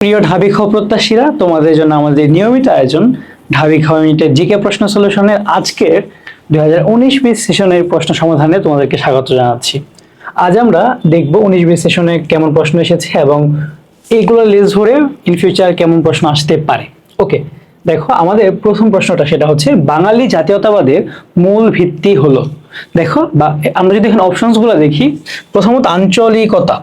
প্রিয় ঢাবি খাওয়া প্রত্যাশীরা, তোমাদের জন্য আমাদের নিয়মিত আয়োজন ঢাবি খাওয়া মিনিটের জিকে প্রশ্ন সলিউশনের আজকের দুই হাজার উনিশ বিশ সেশনের প্রশ্ন সমাধানে তোমাদেরকে স্বাগত জানাচ্ছি। আজ আমরা দেখব উনিশ বিশ সেশনে কেমন প্রশ্ন এসেছে এবং এইগুলো লেজ ধরে ইন ফিউচার কেমন প্রশ্ন আসতে পারে। ওকে দেখো, আমাদের প্রথম প্রশ্নটা সেটা হচ্ছে, বাঙালি জাতীয়তাবাদের মূল ভিত্তি হলো। দেখো, বা আমরা যদি এখানে অপশনসগুলো দেখি, প্রথমত আঞ্চলিকতা।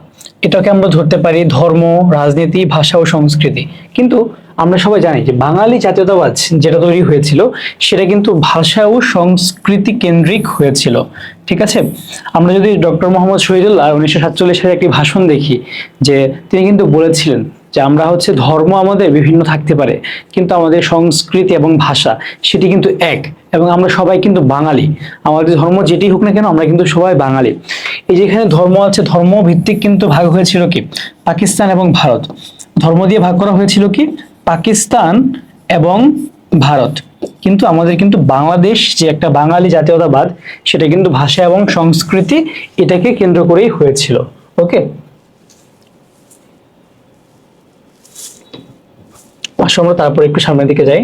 এটাকে আমরা ধরতে পারি ধর্ম, রাজনীতি, ভাষা ও সংস্কৃতি। কিন্তু আমরা সবাই জানি যে বাঙালি জাতীয়তাবাদ যেটা তৈরি হয়েছিল, সেটা কিন্তু ভাষা ও সংস্কৃতি কেন্দ্রিক হয়েছিল। ঠিক আছে? আমরা যদি ডক্টর মোহাম্মদ শহীদুল্লাহ উনিশশো সাতচল্লিশ সালে একটি ভাষণ দেখি, যে তিনি কিন্তু বলেছিলেন যে আমরা হচ্ছে ধর্ম আমাদের বিভিন্ন থাকতে পারে, কিন্তু আমাদের সংস্কৃতি এবং ভাষা সেটি কিন্তু এক এবং আমরা সবাই কিন্তু বাঙালি। আমাদের ধর্ম যেটি হোক না কেন, আমরা কিন্তু সবাই বাঙালি। এই যেখানে ধর্ম আছে ধর্ম ভিত্তিক কিন্তু ভাগ হয়েছিল কি? পাকিস্তান এবং ভারত। ধর্ম দিয়ে ভাগ করা হয়েছিল কি? পাকিস্তান এবং ভারত। কিন্তু আমাদের কিন্তু বাংলাদেশ যে একটা বাঙালি জাতীয়তাবাদ, সেটা কিন্তু ভাষা এবং সংস্কৃতি এটাকে কেন্দ্র করেই হয়েছিল। ওকে আসো আমরা তারপর একটু সামনের দিকে যাই।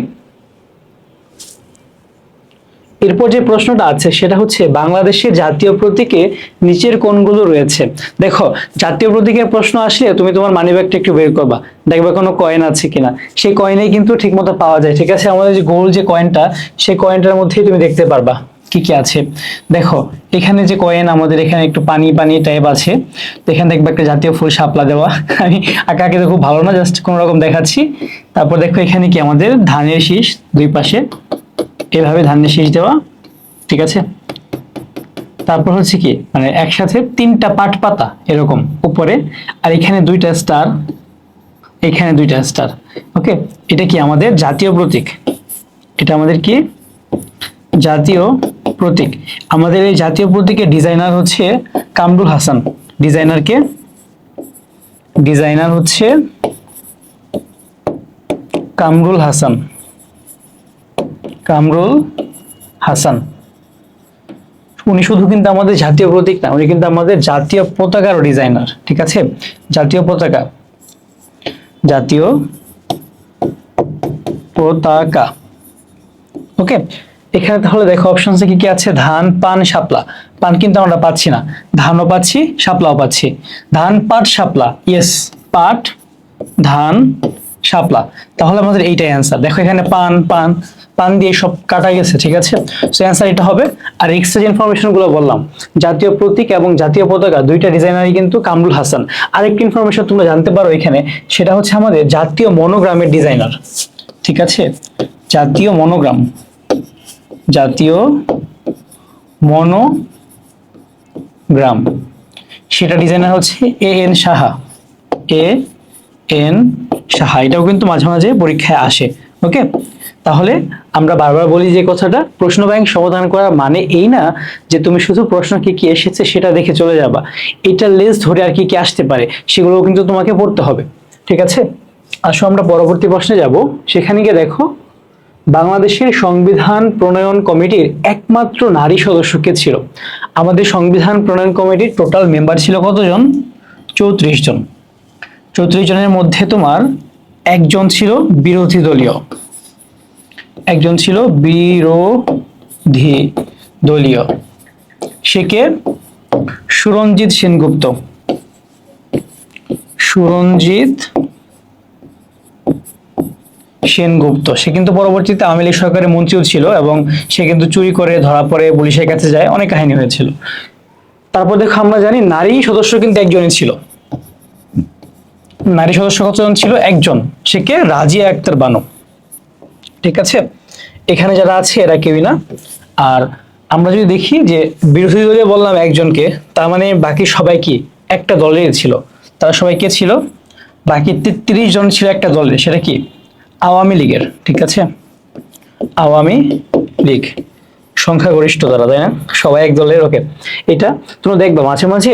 এরপর যে প্রশ্নটা আছে, সেটা হচ্ছে বাংলাদেশের জাতীয় প্রতীকে নিচের কোনগুলো রয়েছে। দেখো, জাতীয় প্রতীকের প্রশ্ন আসলে তুমি তোমার মানিব্যাগটা একটু বের করবা। দেখবে কোনো কয়েন আছে কিনা। সেই কয়েনেই কিন্তু ঠিকমতো পাওয়া যায়। ঠিক আছে? আমাদের যে গোল যে কয়েনটা সেই কয়েনটার মধ্যেই তুমি দেখতে পারবা কি কি আছে। দেখো এখানে যে কয়েন, আমাদের এখানে একটু পানি পানি টাইপ আছে। তো এখানে দেখবে একটা জাতীয় ফুল শাপলা দেওয়া। আমি আঁকা আঁকিতে খুব ভালো না জাস্ট কোনো রকম দেখাচ্ছি। তারপর দেখো এখানে কি আমাদের ধানের শীষ দুই পাশে। এভাবে ধানের শীষ দেওয়া, ঠিক আছে? তারপর হচ্ছে কি মানে একসাথে তিনটা পাট পাতা এরকম উপরে, আর এখানে দুইটা স্টার এখানে দুইটা স্টার ওকে এটা কি আমাদের জাতীয় প্রতীক? এটা আমাদের কি? জাতীয় প্রতীক। আমাদের এই জাতীয় প্রতীকের ডিজাইনার হচ্ছে কামরুল হাসান। ডিজাইনারকে ডিজাইনার হচ্ছে কামরুল হাসান। কামরুল হাসান। উনি শুধু কিন্তু আমাদের জাতীয় প্রতীক না, উনি কিন্তু আমাদের জাতীয় পতাকারও ডিজাইনার ঠিক আছে? জাতীয় পতাকা। জাতীয় পতাকা। ওকে এখানে তাহলে দেখো অপশনসে কি কি আছে? ধান, পান, শাপলা। পান কিন্তু আমরা পাচ্ছি না। ধানও পাচ্ছি, শাপলাও পাচ্ছি। ধান, পাট, শাপলা। ইয়েস পাট, ধান, শাপলা। তাহলে আমাদের এইটাই অ্যান্সার দেখো এখানে পান পান। পান দিয়ে সব কাটা গেছে, ঠিক আছে? সো অ্যান্সার এটা হবে। আর এক্সট্রা যে ইনফরমেশনগুলো বললাম। জাতীয় প্রতীক এবং জাতীয় পতাকা, দুইটা ডিজাইনারই কিন্তু কামরুল হাসান। আরেকটি ইনফরমেশন তোমরা জানতে পারো এখানে, সেটা হচ্ছে আমাদের জাতীয় মনোগ্রামের ডিজাইনার ঠিক আছে? জাতীয় মনোগ্রাম। জাতীয় মনোগ্রাম। সেটা ডিজাইনার হচ্ছে A N Saha. A N Saha. এটাও কিন্তু মাঝে মাঝে পরীক্ষায় আসে। ওকে তাহলে আমরা বারবার বলি যে কথাটা, প্রশ্ন ব্যাংক সমাধান করার মানে এই না যে তুমি শুধু প্রশ্ন কি কি এসেছে সেটা দেখে চলে যাবা। এটা লেস ধরে আর কি কি আসতে পারে সেগুলো কিন্তু তোমাকে পড়তে হবে। ঠিক আছে? আসো আমরা পরবর্তী প্রশ্নে যাব। সেখানে গিয়ে দেখো বাংলাদেশের সংবিধান প্রণয়ন কমিটির একমাত্র নারী সদস্য কে ছিল? আমাদের সংবিধান প্রণয়ন কমিটির টোটাল মেম্বার ছিল কতজন? চৌত্রিশ জন। চৌত্রিশ জনের মধ্যে তোমার একজন ছিল বিরোধী দলীয়। একজন ছিল বিরোধী দলীয়। সে কে? সুরঞ্জিত সেনগুপ্ত। সুরঞ্জিত সেনগুপ্ত। সে কিন্তু পরবর্তীতে আওয়ামী লীগ সরকারের মন্ত্রীও ছিল এবং সে কিন্তু চুরি করে ধরা পড়ে পুলিশের কাছে যায়, অনেক কাহিনী হয়েছিল। তারপর দেখো আমরা জানি নারী সদস্য কিন্তু একজনই ছিল। নারী সদস্য কতজন ছিল? একজন। সে কে? রাজিয়া আক্তার বানু। ঠিক আছে? এখানে যারা আছে, এরা কেউই না। আর আমরা যদি দেখি যে বিরোধী দলে বললাম একজনকে, তার মানে বাকি সবাই কি? একটা দলের ছিল। তারা সবাই কে ছিল? বাকি তেত্রিশ জন ছিল একটা দলের। সেটা কি? আওয়ামী লীগের, ঠিক আছে? আওয়ামী লীগ সংখ্যাগরিষ্ঠ দ্বারা তাই না? সবাই এক দলের, ওকে। এটা তোমরা দেখবে, মাঝে মাঝে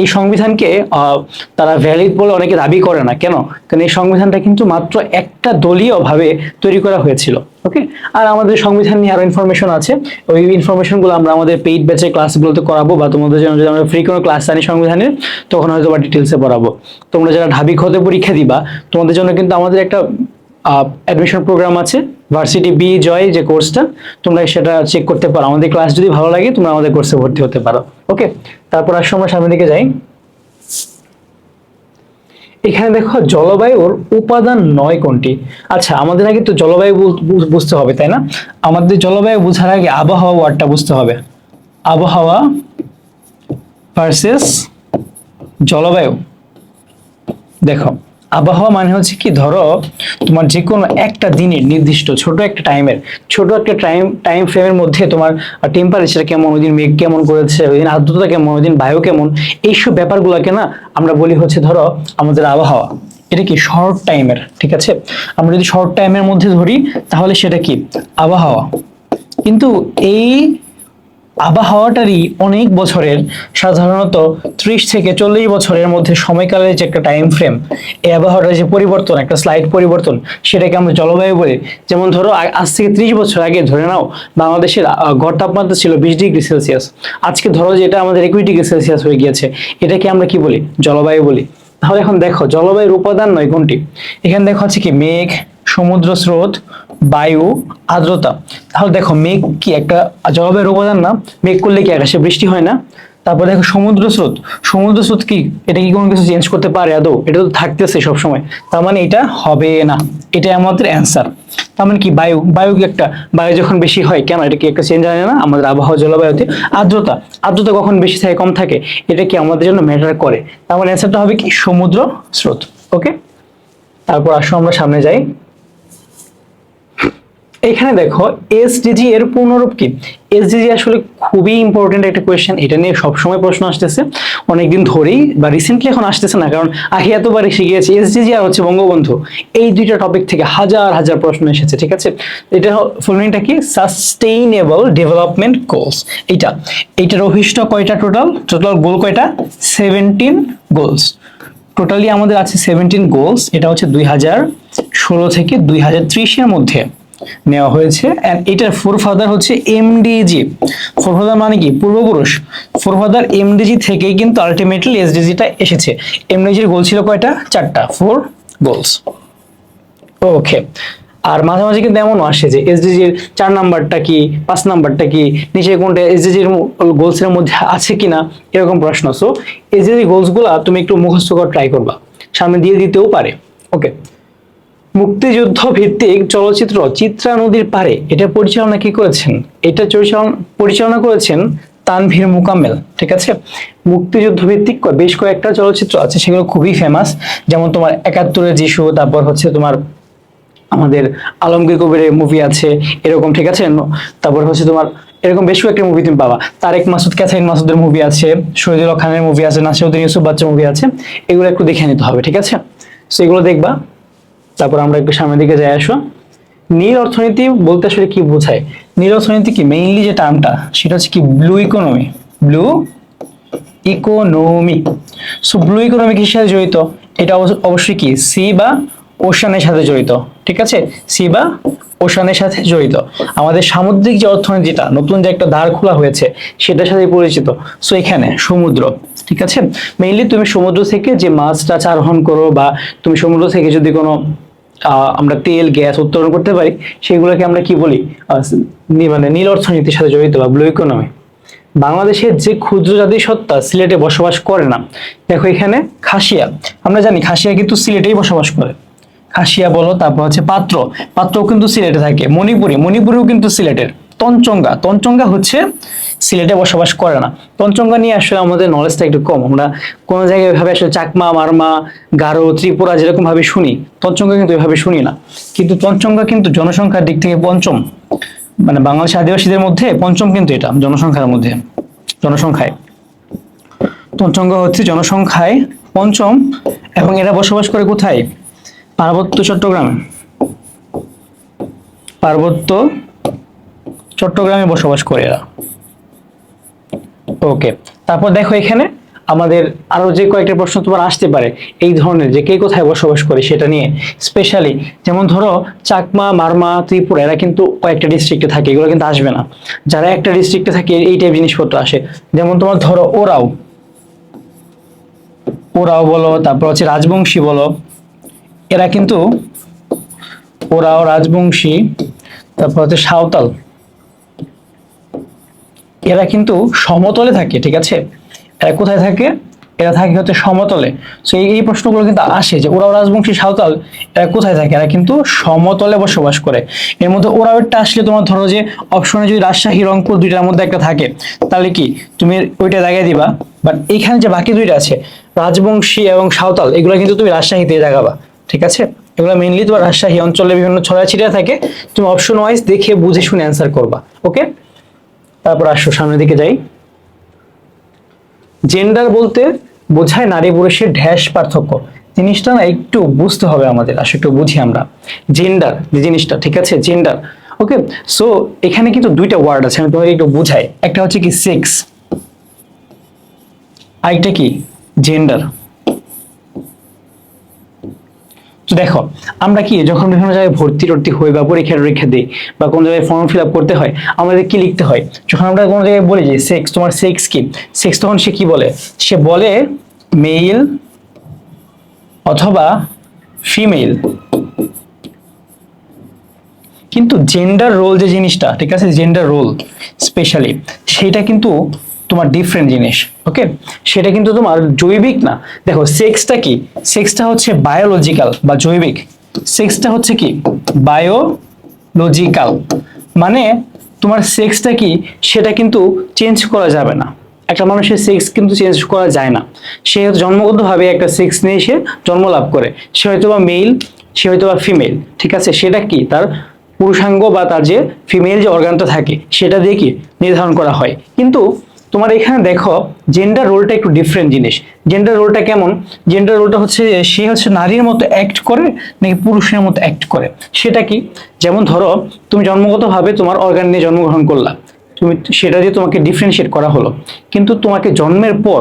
এই সংবিধানকে তারা ভ্যালিড বলে অনেকে দাবি করে না। কেন? কারণ এই সংবিধানটা কিন্তু মাত্র একটা দলীয় ভাবে তৈরি করা হয়েছিল, ওকে? আর আমাদের সংবিধান নিয়ে আরও ইনফরমেশন আছে। ওই ইনফরমেশনগুলো আমরা আমাদের পেইড ব্যাচের ক্লাসগুলোতে করাবো বা তোমাদের জন্য যদি আমরা ফ্রি কোনো ক্লাস আনি সংবিধানের, তখন হয়তো বা ডিটেলসে পড়াবো। তোমরা যারা ঢাবি হতে পরীক্ষা দিবা, তোমাদের জন্য কিন্তু আমাদের একটা অ্যাডমিশন প্রোগ্রাম আছে ভার্সিটি বি জয় যে কোর্সটা তোমরা সেটা চেক করতে পারো। আমাদের ক্লাস যদি ভালো লাগে, তোমরা আমাদের কোর্সে ভর্তি হতে পারো। ওকে তারপর আসলে আমরা সামনের দিকে যাই। এখানে দেখো জলবায়ুর উপাদান নয় কোনটি? আচ্ছা আমাদের আগে তো জলবায়ু বুঝতে হবে, তাই না? আমাদের জলবায়ু বোঝার আগে আবহাওয়া ওয়ার্ডটা বুঝতে হবে। আবহাওয়া ভার্সেস জলবায়ু। দেখো আবহাওয়া মানে হচ্ছে কি, ধরো তোমার যে কোনো একটা দিনের নির্দিষ্ট ছোট একটা টাইমের ছোট একটা টাইম টাইম ফ্রেমের মধ্যে তোমার টেম্পারেচার কেমন, ওই দিন মেঘ কেমন করেছে, ওই দিন আর্দ্রতা কেমন, ওই দিন বায়ু কেমন, এইসব ব্যাপারগুলোকে না আমরা বলি হচ্ছে ধরো আমাদের আবহাওয়া। এটা কি শর্ট টাইমের ঠিক আছে? আমরা যদি শর্ট টাইমের মধ্যে ধরি, তাহলে সেটা কি? আবহাওয়া। কিন্তু এই আবহাওয়াটারই অনেক বছরের, সাধারণত ত্রিশ থেকে চল্লিশ বছরের মধ্যে সময়কালের যে একটা টাইম ফ্রেম এই আবহাওয়াটার যে পরিবর্তন, একটা স্লাইড পরিবর্তন, সেটাকে আমরা জলবায়ু বলি। যেমন ধরো আজ থেকে ত্রিশ বছর আগে ধরে নাও, বাংলাদেশের গড় তাপমাত্রা ছিল বিশ ডিগ্রি সেলসিয়াস। আজকে ধরো যে এটা আমাদের একুশ ডিগ্রি সেলসিয়াস হয়ে গিয়েছে, এটাকে আমরা কি বলি? জলবায়ু বলি। তাহলে এখন দেখো, জলবায়ুর উপাদান নয় কোনটি? এখানে দেখো হচ্ছে কি? মেঘ, সমুদ্র স্রোত বায়ু, আর্দ্রতা। তাহলে দেখো মেঘ কি একটা জলবায়ুর উপাদান না? মেঘ করলে কি আকাশে বৃষ্টি হয় না? তারপর দেখো সমুদ্র স্রোত। সমুদ্র স্রোত কি? এটা কি কোনো কিছু চেঞ্জ করতে পারে আদৌ? এটা তো থাকতেছে সবসময়। তার মানে এটা হবে না। এটা আমাদের অ্যান্সার তার মানে কি? বায়ু। বায়ু কি একটা? বায়ু যখন বেশি হয়, কেন? এটা কি একটা চেঞ্জ হয় না? আমাদের আবহাওয়া, জলবায়ুতে আর্দ্রতা। আর্দ্রতা কখন বেশি থাকে, কম থাকে? এটা কি আমাদের জন্য ম্যাটার করে? তার মানে অ্যান্সারটা হবে কি? সমুদ্র স্রোত। ওকে তারপর আসো আমরা সামনে যাই। এখানে দেখো এসডিজি এর পূর্ণরূপ কি? এসডিজি আসলে খুবই ইম্পর্টেন্ট একটা কোয়েশ্চেন এটা নিয়ে সবসময় প্রশ্ন আসতেছে। অনেকদিন ধরেই বা রিসেন্টলি এখন আসতেছে না, কারণ আগে এতবার এসে গিয়েছে। এসডিজি আর হচ্ছে বঙ্গবন্ধু, এই দুইটা টপিক থেকে হাজার হাজার প্রশ্ন এসেছে, ঠিক আছে? এটা ফুলমিংটা কি? সাস্টেইনেবল ডেভেলপমেন্ট গোলস এইটা। এইটার অভিষ্ট কয়টা টোটাল টোটাল গোল কয়টা? সেভেন্টিন গোলস টোটালি আমাদের আছে সেভেন্টিন গোলস এটা হচ্ছে দুই হাজার ষোলো থেকে দুই হাজার ত্রিশের মধ্যে। নেওয়া হয়েছে। অ্যান্ড এটার ফোর ফাদার হচ্ছে এমডিজি ফোর ফাদার মানে কি? পূর্বপুরুষ। ফোর ফাদার এমডিজি থেকেই কিন্তু আলটিমেটলি এসডিজিটা এসেছে। এমডিজির গোল ছিল কয়টা? চারটা। ফোর গোলস ওকে আর মাঝে মাঝে কিন্তু এমনও আসে যে এসডিজির চার নাম্বারটা কি, পাঁচ নাম্বারটা কি নিচে কোনটা এসডিজির গোলসের মধ্যে আছে কিনা, এরকম প্রশ্ন। সো এসডিজি গোলসগুলা তুমি একটু মুখস্থ ট্রাই করবা। সামনে দিয়ে দিতেও পারে। ওকে মুক্তিযুদ্ধ ভিত্তিক চলচ্চিত্র চিত্রা নদীর পারে এটা পরিচালনা কি করেছেন? এটা পরিচালনা করেছেন তানভীর মুকাম্মেল, ঠিক আছে? মুক্তিযুদ্ধ ভিত্তিক বেশ কয়েকটা চলচ্চিত্র আছে, সেগুলো খুবই ফেমাস যেমন তোমার একাত্তরের যিশু তারপর হচ্ছে তোমার আমাদের আলমগীর কবিরের মুভি আছে, এরকম, ঠিক আছে? তারপর হচ্ছে তোমার এরকম বেশ কয়েকটা মুভি তুমি পাবা। তারেক মাসুদ, ক্যাথারিন মাসুদের মুভি আছে, শহীদুল খানের মুভি আছে, নাসিরুদ্দিন ইউসুফ বাচ্চা মুভি আছে, এগুলো একটু দেখে নিতে হবে, ঠিক আছে? সো এগুলো দেখবা। তারপর আমরা একটু সামনের দিকে যাই, আসো। নীল অর্থনীতি বলতে আসলে কি বোঝায়? নীল অর্থনীতি কি? মেইনলি যে টার্মটা সেটা হচ্ছে কি blue economy blue economy so blue economy কিসের সাথে জড়িত? এটা অবশ্যই কি? সি বা ওশানের সাথে জড়িত, ঠিক আছে? সি বা ওশানের সাথে জড়িত। আমাদের সামুদ্রিক যে অর্থনীতিটা, নতুন যে একটা দ্বার খোলা হয়েছে, সেটার সাথে পরিচিত। সো এখানে সমুদ্র, ঠিক আছে? মেইনলি তুমি সমুদ্র থেকে যে মাছটা আরোহণ করো বা তুমি সমুদ্র থেকে যদি কোনো আমরা তেল, গ্যাস উত্তোলন করতে পারি। সেগুলোকে আমরা কি বলি? মানে নীল অর্থনীতির সাথে জড়িত বা ব্লু ইকোনমি বাংলাদেশের যে ক্ষুদ্র জাতি সত্তা সিলেটে বসবাস করে না, দেখো এখানে খাসিয়া। আমরা জানি খাসিয়া কিন্তু সিলেটেই বসবাস করে। খাসিয়া বলো, তারপর হচ্ছে পাত্র। পাত্রও কিন্তু সিলেটে থাকে। মণিপুরি, মণিপুরিও কিন্তু সিলেটের। তঞ্চঙ্গা তঞ্চঙ্গা হচ্ছে সিলেটে বসবাস করে না। তঞ্চঙ্গা নিয়ে আসলে আমাদের নলেজটা একটু কম। আমরা কোনো জায়গায় এভাবে আসলে চাকমা, মারমা, গারো, ত্রিপুরা যেরকম ভাবে শুনি তঞ্চঙ্গা কিন্তু এভাবে শুনি না। কিন্তু তঞ্চঙ্গা কিন্তু জনসংখ্যার দিক থেকে পঞ্চম। মানে বাংলাদেশ আদিবাসীদের মধ্যে পঞ্চম কিন্তু এটা, জনসংখ্যার মধ্যে, জনসংখ্যায়। তঞ্চঙ্গা হচ্ছে জনসংখ্যায় পঞ্চম এবং এরা বসবাস করে কোথায়? পার্বত্য চট্টগ্রাম। পার্বত্য চট্টগ্রামে বসবাস করে এরা। ওকে, তারপর দেখো এখানে আমাদের আরও যে কয়েকটা প্রশ্ন তোমার আসতে পারে, এই ধরনের যে কে কোথায় বসবাস করে সেটা নিয়ে। স্পেশালি যেমন ধরো, চাকমা, মারমা, ত্রিপুরা, এরা কিন্তু কয়েকটা ডিস্ট্রিক্টে থাকে, এগুলো কিন্তু আসবে না। যারা একটা ডিস্ট্রিক্টে থাকে, এই টাইপ জিনিসপত্র আসে। যেমন তোমার ধরো, ওরাও। ওরাও বলো, তারপর হচ্ছে রাজবংশী বলো। এরা কিন্তু, ওরাও রাজবংশী, তারপর হচ্ছে সাঁওতাল। এরা কিন্তু সমতলে থাকে, ঠিক আছে? এরা কোথায় থাকে? এরা থাকে হচ্ছে সমতলে। সো এই প্রশ্নগুলো কিন্তু আসে যে ওরাও রাজবংশী সাঁওতাল, এরা কোথায় থাকে? এরা কিন্তু সমতলে বসবাস করে। এর মধ্যে ওরাও একটা আসলে তোমার ধরো যে অপশনে যদি রাজশাহী, রংপুর দুইটার মধ্যে একটা থাকে, তাহলে কি? তুমি ওইটা জায়গায় দিবা। বাট এইখানে যে বাকি দুইটা আছে, রাজবংশী এবং সাঁওতাল, এগুলো কিন্তু তুমি রাজশাহীতে জাগাবা ঠিক আছে? এগুলো মেনলি তোমার রাজশাহী অঞ্চলে বিভিন্ন ছড়াছিটিয়া থাকে। তুমি অপশন ওয়াইজ দেখে বুঝে শুনে অ্যান্সার করবা ওকে তারপর আসো, সামনের দিকে যাই। জেন্ডার বলতে বোঝায় নারী পুরুষের ঢ্যাস পার্থক্য। জিনিসটা না একটু বুঝতে হবে আমাদের আসলে একটু বুঝি আমরা। জেন্ডার যে জিনিসটা, ঠিক আছে? জেন্ডার ওকে সো এখানে কিন্তু দুইটা ওয়ার্ড আছে, আমি তোমাকে একটু বুঝাই। একটা হচ্ছে কি সেক্স আরেকটা কি? জেন্ডার দেখো, আমরা কি যখন বিভিন্ন জায়গায় ভর্তি টর্তি হই বা পরীক্ষা টরীক্ষা দিই বা কোনো জায়গায় ফর্ম ফিল আপ করতে হয়, আমাদের কি লিখতে হয়? যখন আমরা কোনো জায়গায় বলি যে সেক্স তোমার সেক্স কি? সেক্স তখন সে কি বলে? সে বলে মেল অথবা ফিমেল কিন্তু জেন্ডার রোল যে জিনিসটা, ঠিক আছে? জেন্ডার রোল স্পেশালি সেটা কিন্তু তোমার ডিফারেন্ট জিনিস ওকে সেটা কিন্তু তোমার জৈবিক না। দেখো সেক্সটা কি? সেক্সটা হচ্ছে বায়োলজিক্যাল বা জৈবিক। সেক্সটা হচ্ছে কি? বায়োলজিক্যাল মানে তোমার সেক্সটা কি? সেটা কিন্তু চেঞ্জ করা যাবে না। একটা মানুষের সেক্স কিন্তু চেঞ্জ করা যায় না। সে হয়তো জন্মগতভাবে একটা সেক্স নিয়ে সে জন্ম লাভ করে। সে হয়তো বা মেল সে হয়তো বা ফিমেল ঠিক আছে? সেটা কি? তার পুরুষাঙ্গ বা তার যে ফিমেল যে অর্গানটা থাকে, সেটা দিয়ে কি? নির্ধারণ করা হয়। কিন্তু তোমার এখানে দেখো জেন্ডার রোলটা একটু ডিফারেন্ট জিনিস। জেন্ডার রোলটা কেমন? জেন্ডার রোলটা হচ্ছে সে হচ্ছে নারীর মতো অ্যাক্ট করে, নাকি পুরুষের মতো অ্যাক্ট করে? সেটা কি? যেমন ধরো, তুমি জন্মগতভাবে তোমার অর্গান নিয়ে জন্মগ্রহণ করলা। তুমি সেটা দিয়ে তোমাকে ডিফারেন্সিয়েট করা হলো। কিন্তু তোমাকে জন্মের পর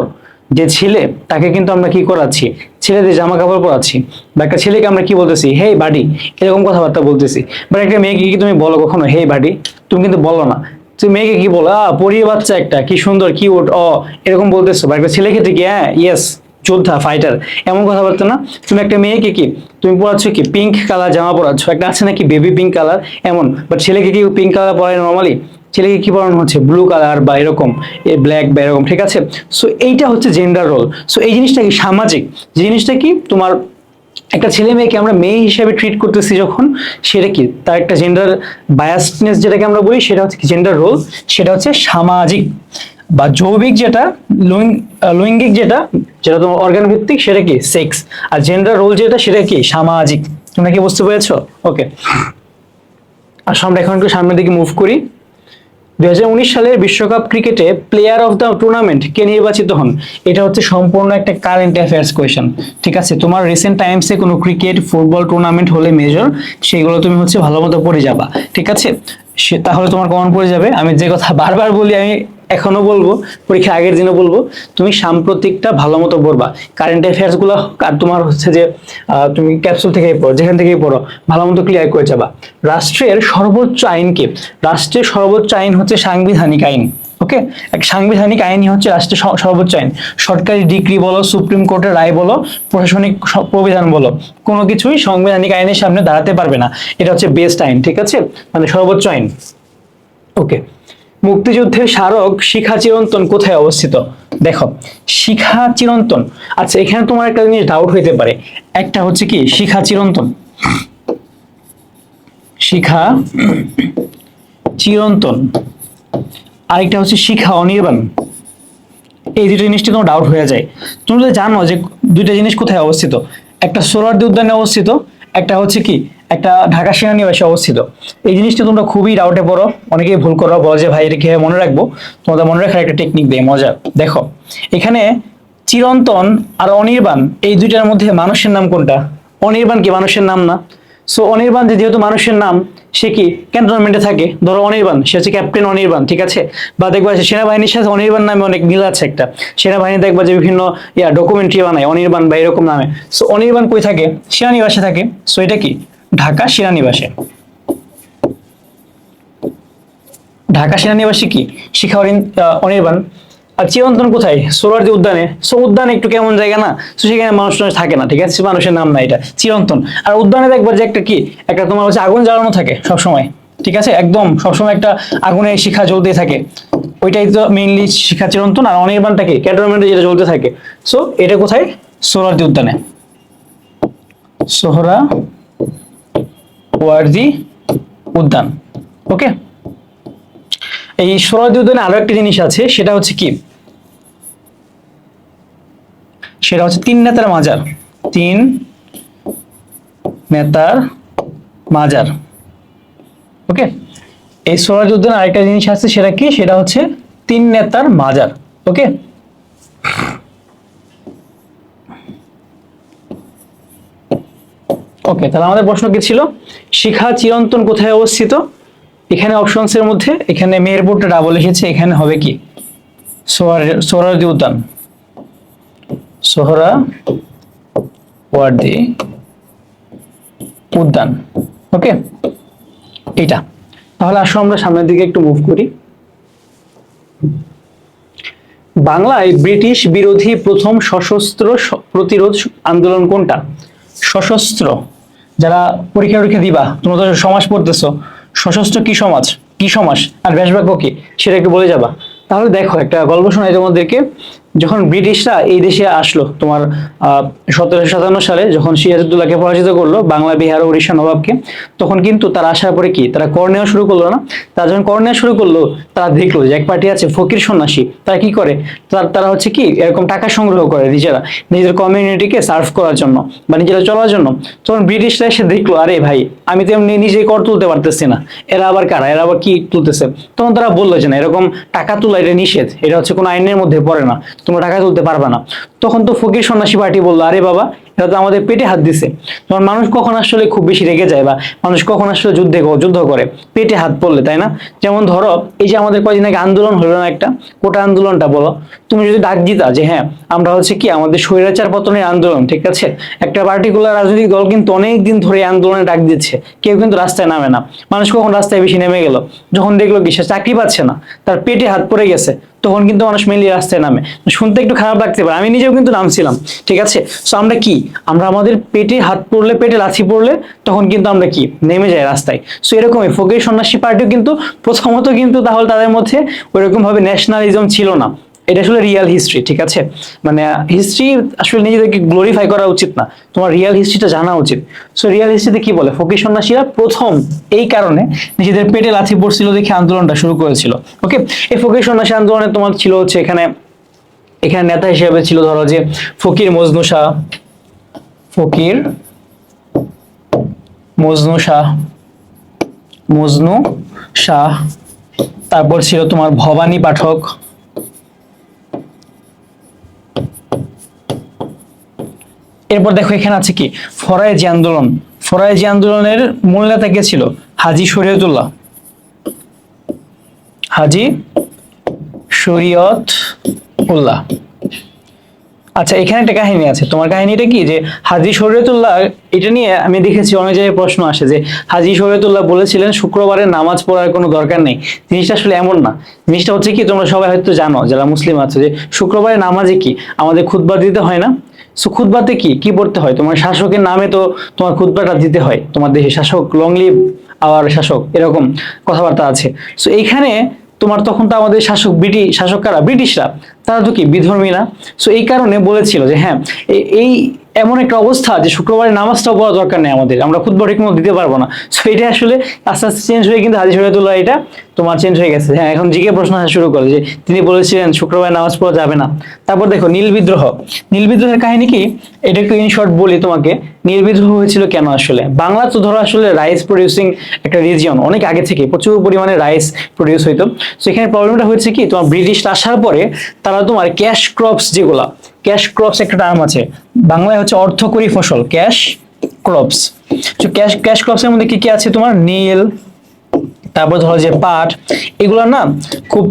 যে ছেলে, তাকে কিন্তু আমরা কি করাচ্ছি? ছেলেদের জামা কাপড় পরাচ্ছি। বা একটা ছেলেকে আমরা কি বলতেছি? হে বাডি, এরকম কথাবার্তা বলতেছি। বা একটা মেয়েকে কি তুমি বলো কখনো? হে বাডি, তুমি কিন্তু বলো না। তুমি মেয়েকে কি বলো? আহ পরিয়ে বাচ্চা একটা, কি সুন্দর কি ওট অ এরকম বলতেছো। বা একটা ছেলে ক্ষেত্রে কি হ্যাঁ ইয়েস যোদ্ধা ফাইটার এমন কথাবার্তা না? তুমি একটা মেয়েকে কি, তুমি পড়াচ্ছ কি পিঙ্ক কালার জামা পরাচ্ছ? একটা আছে নাকি বেবি পিঙ্ক কালার এমন? বাট ছেলেকে কি পিঙ্ক কালার পরায় নর্মালি ছেলেকে কি পড়ানো হচ্ছে? ব্লু কালার বা এরকম, এ ব্ল্যাক বা এরকম, ঠিক আছে? সো এইটা হচ্ছে জেন্ডার রোল সো এই জিনিসটা কি সামাজিক? জিনিসটা কি, তোমার একটা ছেলে মেয়েকে আমরা মেয়ে হিসেবে ট্রিট করতেছি যখন, সেটা কি? তার একটা জেন্ডার বায়াসনেস যেটাকে আমরা বলি, সেটা হচ্ছে জেন্ডার রোল সেটা হচ্ছে সামাজিক বা জৈবিক যেটা লৈঙ্গিক যেটা যেটা তোমার অর্গান ভিত্তিক, সেটা কি? সেক্স আর জেন্ডার রোল যেটা, সেটা কি? সামাজিক। তোমরা কি বুঝতে পেরেছ? ওকে আর আমরা এখন একটু সামনের দিকে মুভ করি। দু হাজার উনিশ সালের বিশ্বকাপ ক্রিকেটে প্লেয়ার অফ দ্য টুর্নামেন্ট কে নির্বাচিত হন, এটা হচ্ছে সম্পূর্ণ একটা কারেন্ট অ্যাফেয়ার্স কোয়েশন ঠিক আছে? তোমার রিসেন্ট টাইমসে কোনো ক্রিকেট ফুটবল টুর্নামেন্ট হলে মেজর সেগুলো তুমি হচ্ছে ভালো মতো পড়ে যাবা, ঠিক আছে? সে তাহলে তোমার কমন পড়ে যাবে। আমি যে কথা বারবার বলি, আমি এখনও বলব, পরীক্ষা আগের দিনও বলব, তুমি সাম্প্রতিকটা ভালো মতো পড়বা। কারেন্ট অ্যাফেয়ার্সগুলো আর তোমার হচ্ছে যে তুমি ক্যাপসুল থেকেই পড়ো, যেখান থেকেই পড়ো, ভালো মতো ক্লিয়ার করে যাবা। রাষ্ট্রের সর্বোচ্চ আইনকে রাষ্ট্রের সর্বোচ্চ আইন হচ্ছে সাংবিধানিক আইন ওকে এক সাংবিধানিক আইনই হচ্ছে রাষ্ট্রের সর্বোচ্চ আইন। সরকারি ডিগ্রি বলো, সুপ্রিম কোর্টের রায় বলো, প্রশাসনিক প্রবিধান বলো, কোনো কিছুই সাংবিধানিক আইনের সামনে দাঁড়াতে পারবে না। এটা হচ্ছে বেস্ট আইন, ঠিক আছে? মানে সর্বোচ্চ আইন ওকে মুক্তিযুদ্ধের স্মারক শিখা চিরন্তন কোথায় অবস্থিত? দেখো, শিখা চিরন্তন। আচ্ছা এখানে তোমার একটা জিনিস ডাউট হইতে পারে। একটা হচ্ছে কি? শিখা চিরন্তন। শিখা চিরন্তন। আরেকটা হচ্ছে শিখা অনির্বাণ। এই দুটো জিনিসটি তোমার ডাউট হয়ে যায়। তুমি তো জানো যে দুইটা জিনিস কোথায় অবস্থিত? একটা সোলারদি উদ্যানে অবস্থিত একটা হচ্ছে কি, একটা ঢাকা সেনানিবাসে অবস্থিত। এই জিনিসটা তোমরা খুবই ডাউটে পড়ো, অনেকেই ভুল করো বলো যে, ভাই, এটা কীভাবে মনে রাখব? তোমাদের মনে রাখার একটা টেকনিক দেয়, মজা। দেখো, এখানে চিরন্তন আর অনির্বাণ, এই দুইটার মধ্যে মানুষের নাম কোনটা? অনির্বাণ কি মানুষের নাম না? সো অনির্বাণ যেহেতু মানুষের নাম, সে কি ক্যান্টনমেন্টে থাকে? ধরো অনির্বাণ, সে হচ্ছে ক্যাপ্টেন অনির্বাণ, ঠিক আছে? বা দেখবা সেনাবাহিনীর সাথে অনির্বাণ নামে অনেক মিল আছে একটা। সেনাবাহিনী দেখবা যে বিভিন্ন, ইয়া ডকুমেন্টারি বানায়, অনির্বাণ বা এরকম নামে। সো অনির্বাণ কই থাকে? সেনানিবাসে থাকে। সো এটা কি? ঢাকা সেনানিবাসে। ঢাকা সেনানিবাসী কি? শিখা অনির্বাণ। আর চিরন্তন কোথায়? সোলার সোলারদি উদ্যানে। সো উদ্যান একটু কেমন জায়গা না? তো সেখানে মানুষ থাকে না, ঠিক আছে? মানুষের নাম না এটা। চিরন্তন। আর উদ্যানে দেখবার যে একটা কি? একটা তোমার হচ্ছে আগুন জ্বালানো থাকে সবসময়, ঠিক আছে? একদম সবসময় একটা আগুনের শিখা জ্বলতে থাকে। ওইটাই তো মেইনলি শিখা চিরন্তন আর অনির্বাণটা কি? ক্যান্টনমেন্টে যেটা জ্বলতে থাকে। সো এটা কোথায়? সোলার সোহরাওয়ার্দী উদ্যানে। সোহরা ওয়ার্দি উদ্যান। ওকে এই সোহরাওয়ার্দী উদ্যানে আরও একটা জিনিস আছে, সেটা হচ্ছে কি? সেটা হচ্ছে তিন নেতার মাজার। তিন নেতার মাজার। ওকে? এই সোহরাওয়ার্দী উদ্যানে আরেকটা জিনিস আছে, সেটা কি? সেটা হচ্ছে তিন নেতার মাজার। ওকে? ওকে, তাহলে আমাদের প্রশ্ন কি ছিল? শিখা চিরন্তন কোথায় অবস্থিত? এখানে অপশনস এর মধ্যে, এখানে মেহেরপুরটা ডাবল এসেছে, এখানে হবে কি? সোহরা- সোহরাওয়ার্দী উদ্যান। ওকে? এইটা। তাহলে আসো আমরা সামনের দিকে একটু মুভ করি। বাংলায় ব্রিটিশ বিরোধী প্রথম সশস্ত্র প্রতিরোধ আন্দোলন কোনটা? সশস্ত্র। যারা পরীক্ষা টরীক্ষা দিবা, তোমরা তো সমাজ পড়তেছো। সশস্ত্র কি সমাজ? কি সমাজ? আর ব্যাসবাক্য কি? সেটা একটু বলে যাবা। তাহলে দেখো, একটা গল্প শোনাই তোমাদেরকে। যখন ব্রিটিশরা এই দেশে আসলো, তোমার সতেরোশো সাতান্ন সালে যখন সিরাজউদ্দৌলাকে পরাজিত করল বাংলা, বিহার উড়িষ্যা নবাবকে, তখন কিন্তু তারা আসার পরে কি? তারা কর নেওয়া শুরু করল না? তারা যখন কর নেওয়া শুরু করল, তারা দেখল যে এক পার্টি আছে ফকির সন্ন্যাসী। তারা কি করে? তার- হচ্ছে কি, এরকম টাকা সংগ্রহ করে নিজেরা, নিজেদের কমিউনিটিকে সার্ভ করার জন্য বা নিজেরা চলার জন্য। তখন ব্রিটিশরা এসে দেখল, আরে ভাই, আমি তো এমনি নিজেই কর তুলতে পারতেছি না। এরা আবার কারা? এরা আবার কি তুলতেছে? তখন তারা বলল যে না, এরকম টাকা তোলা এটা নিষেধ। এটা হচ্ছে কোনো আইনের মধ্যে পড়ে না। তোমরা টাকা তুলতে পারবে না। তখন তো ফকির সন্ন্যাসী পার্টি বলল, আরে বাবা, এটা তো আমাদের পেটে হাত দিছে। তখন মানুষ কখন আসলে খুব বেশি রেগে যায় বা মানুষ কখন আসলে যুদ্ধে যুদ্ধ করে? পেটে হাত পড়লে, তাই না? যেমন ধরো, এই যে আমাদের কয়দিন আগে আন্দোলন হলো না একটা? কোটা আন্দোলনটা বলো। তুমি যদি ডাক দিতা যে হ্যাঁ আমরা হচ্ছে কি আমাদের স্বৈরাচার পতনের আন্দোলন, ঠিক আছে? একটা পার্টিকুলার রাজনৈতিক দল কিন্তু অনেক দিন ধরে আন্দোলনে ডাক দিচ্ছে। কেউ কিন্তু রাস্তায় নামে না। মানুষ কখন রাস্তায় বেশি নেমে গেল? যখন দেখল কি সে চাকরি পাচ্ছে না, তার পেটে হাত পড়ে গেছে, তখন কিন্তু মানুষ মেনলি রাস্তায় নামে। শুনতে একটু খারাপ লাগতে পারে। আমি নিজেও কিন্তু নামছিলাম, ঠিক আছে? সো আমরা কি? আমরা আমাদের পেটে হাত পড়লে, পেটে লাথি পড়লে, তখন কিন্তু আমরা কি? নেমে যাই রাস্তায়। সো এরকমই ফকির সন্ন্যাসী পার্টিও কিন্তু প্রথমত কিন্তু তাহলে তাদের মধ্যে ওইরকম ভাবে ন্যাশনালিজম ছিল না। এটা আসলে রিয়েল হিস্ট্রি ঠিক আছে? মানে হিস্ট্রি আসলে নিজেদেরকে গ্লোরিফাই করা উচিত না। তোমার রিয়েল হিস্ট্রিটা জানা উচিত। সো রিয়েল হিস্ট্রিতে কি বলে? ফকির সন্ন্যাসীরা প্রথম এই কারণে নিজেদের পেটে লাথি পড়ছিল দেখে আন্দোলনটা শুরু করেছিল। ওকে এই ফকির সন্ন্যাসী আন্দোলনে তোমার ছিল হচ্ছে এখানে এখানে নেতা হিসেবে ছিল ধরো যে ফকির মজনু শাহ। ফকির মজনু শাহ। মজনু শাহ। তারপর ছিল তোমার ভবানী পাঠক। এরপর দেখো এখানে আছে কি? ফরায়েজি আন্দোলন। ফরায়েজি আন্দোলনের মূল নেতা কে ছিল? হাজি শরীয়তুল্লাহ। হাজি শরীয়ত উল্লাহ আচ্ছা এখানে একটা কাহিনী আছে। তোমার কাহিনীটা কি? যে হাজি শরীয়তুল্লাহ, এটা নিয়ে আমি দেখেছি, অনেক জায়গায় প্রশ্ন আসে যে হাজি শরীয়তুল্লাহ বলেছিলেন, শুক্রবারে নামাজ পড়ার কোনো দরকার নেই। জিনিসটা আসলে এমন না। জিনিসটা হচ্ছে কি, তোমরা সবাই হয়তো জানো, যারা মুসলিম আছে, যে শুক্রবারে নামাজে কি? আমাদের খুতবা দিতে হয় না। সো খুতবাতে কি? কি পড়তে হয়? তোমার শাসকের নামে তো তোমার খুতবাটা দিতে হয়। তোমার দেশে শাসক লং লিভ আওয়ার শাসক, এরকম কথাবার্তা আছে। সো এইখানে তোমার তখন তো আমাদের শাসক ব্রিটিশ শাসক কারা? ব্রিটিশরা। তারা তো কি? বিধর্মী না? সো এই কারণে বলেছিল যে হ্যাঁ এই এমন একটা অবস্থা যে শুক্রবারে নামাজটাও পড়া দরকার নেই আমাদের। আমরা খুব ঠিক মতো দিতে পারব না। সো এটা আসলে আস্তে আস্তে চেঞ্জ হয়ে কিন্তু হাজি শরীয়তুল্লাহ এটা তোমার চেঞ্জ হয়ে গেছে। হ্যাঁ এখন জিকে প্রশ্ন আসা শুরু করে যে তিনি বলেছিলেন শুক্রবারে নামাজ পড়া যাবে না। তারপর দেখো, নীল বিদ্রোহ। নীল বিদ্রোহের কাহিনী কি? এটা একটু ইন শর্ট বলি তোমাকে। নীল বিদ্রোহ হয়েছিল কেন আসলে? বাংলা তো ধরো আসলে রাইস প্রডিউসিং একটা রিজিয়ন অনেক আগে থেকে প্রচুর পরিমাণে রাইস প্রডিউস হইতো। সো এখানে প্রবলেমটা হয়েছে কি? তোমার ব্রিটিশ আসার পরে তারা তোমার ক্যাশ ক্রপস যেগুলা ক্যাশ ক্রপস একটা টার্ম আছে। বাংলায় হচ্ছে অর্থকরী ফসল, ক্যাশ ক্রপস। ক্যাশ ক্যাশ ক্রপসের মধ্যে কি কি আছে তোমার? নীল, তারপর ধরো যে পাট, এগুলো না খুব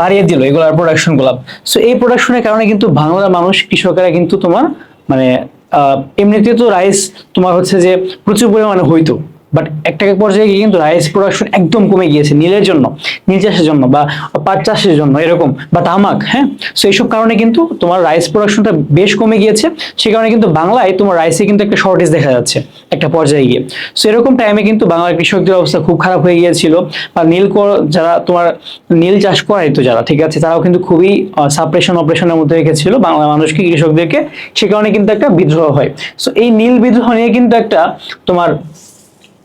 বাড়িয়ে দিল এগুলোর প্রোডাকশনগুলা। সো এই প্রোডাকশনের কারণে কিন্তু বাংলার মানুষ, কৃষকেরা কিন্তু তোমার মানে এমনিতে তো রাইস তোমার হচ্ছে যে প্রচুর পরিমাণে হইতো। বাট একটা এক পর্যায়ে গিয়ে কিন্তু রাইস প্রোডাকশন একদম কমে গিয়েছে, নীলের জন্য, নীল চাষের জন্য বা পাট চাষের জন্য এরকম বা তামাক হ্যাঁ? সো এইসব কারণে কিন্তু তোমার রাইস প্রোডাকশনটা বেশ কমে গিয়েছে। সে কারণে কিন্তু বাংলায় তোমার রাইসে কিন্তু একটা শর্টেজ দেখা যাচ্ছে একটা পর্যায়ে গিয়ে। সো এরকম টাইমে কিন্তু বাংলার কৃষকদের অবস্থা খুব খারাপ হয়ে গিয়েছিল। বা নীল যারা তোমার নীল চাষ করাই তো যারা, ঠিক আছে, তারাও কিন্তু খুবই সাপ্রেশন অপারেশনের মধ্যে রেখেছিল বাংলা মানুষকে, কৃষকদেরকে। সে কারণে কিন্তু একটা বিদ্রোহ হয়। সো এই নীল বিদ্রোহ নিয়ে কিন্তু একটা তোমার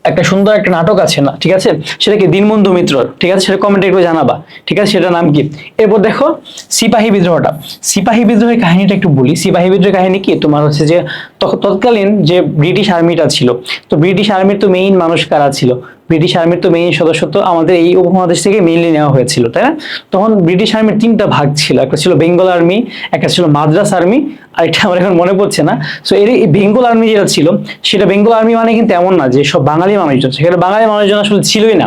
একটা সুন্দর একটা নাটক আছে না, ঠিক আছে? সেটা কি? দীনবন্ধু মিত্র, ঠিক আছে? সেটা কমেন্টে একটু জানাবা। ঠিক আছে? সেটা নাম কি? এরপর দেখো, সিপাহী বিদ্রোহটা। সিপাহী বিদ্রোহের কাহিনীটা একটু বলি। সিপাহী বিদ্রোহের কাহিনী কি? তোমার হচ্ছে যে তৎকালীন যে ব্রিটিশ আর্মিটা ছিল, তো ব্রিটিশ আর্মির তো মেইন মানুষ কারা ছিল? ব্রিটিশ আর্মির তো মেইন সদস্য তো আমাদের এই উপমহাদেশ থেকে মেইনলি নেওয়া হয়েছিল, তাই না? তখন ব্রিটিশ আর্মির তিনটা ভাগ ছিল, একটা ছিল বেঙ্গল আর্মি একটা ছিল মাদ্রাস আর্মি আর এটা আমার এখন মনে পড়ছে না। সো এর এই বেঙ্গল আর্মি যেটা ছিল, সেটা বেঙ্গল আর্মি মানে কিন্তু এমন না যে সব বাঙালি মানুষজন, সেখানে বাঙালি মানুষজন আসলে ছিলই না,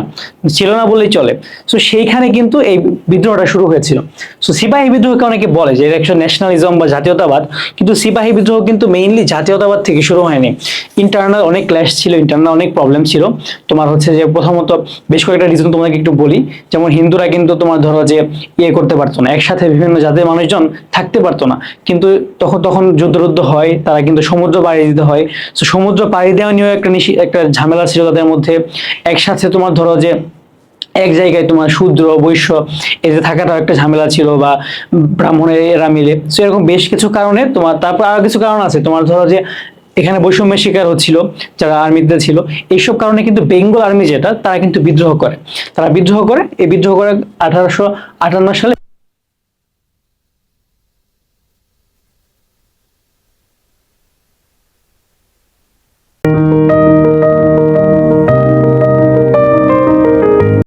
ছিল না বললেই চলে। সো সেইখানে কিন্তু এই বিদ্রোহটা শুরু হয়েছিল। সো সিপাহী বিদ্রোহকে অনেকে বলে যে এটা একটা ন্যাশনালিজম বা জাতীয়তাবাদ, কিন্তু সিপাহী বিদ্রোহ কিন্তু মেইনলি জাতীয়তাবাদ থেকে শুরু হয়নি। ইন্টারনাল অনেক ক্ল্যাশ ছিল ইন্টারনাল অনেক প্রবলেম ছিল। তোমার হচ্ছে যে প্রথমত বেশ কয়েকটা রিজন তোমাকে একটু বলি। যেমন হিন্দুরা কিন্তু তোমার ধরো যে ইয়ে করতে পারতো না, একসাথে বিভিন্ন জাতের মানুষজন থাকতে পারতো না। কিন্তু তখন তখন যুদ্ধ হয়, তারা কিন্তু সমুদ্র পাড়ি দিতে হয়। তো সমুদ্র পাড়ি দেওয়া নিয়েও একটা একটা ঝামেলা ছিল তাদের মধ্যে। একসাথে তোমার ধরো যে এক জায়গায় তোমার শূদ্র, বৈশ্য, এতে থাকাটাও একটা ঝামেলা ছিল বা ব্রাহ্মণের এরা মিলে। তো এরকম বেশ কিছু কারণে তোমার, তারপর আরও কিছু কারণ আছে। তোমার ধরো যে, এখানে বৈষম্যের শিকার হচ্ছিল, যারা আর্মিতে ছিল। এইসব কারণে কিন্তু বেঙ্গল আর্মি যেটা, তারা কিন্তু বিদ্রোহ করে। তারা বিদ্রোহ করে। এই বিদ্রোহ করে আঠারোশো আটান্ন সালে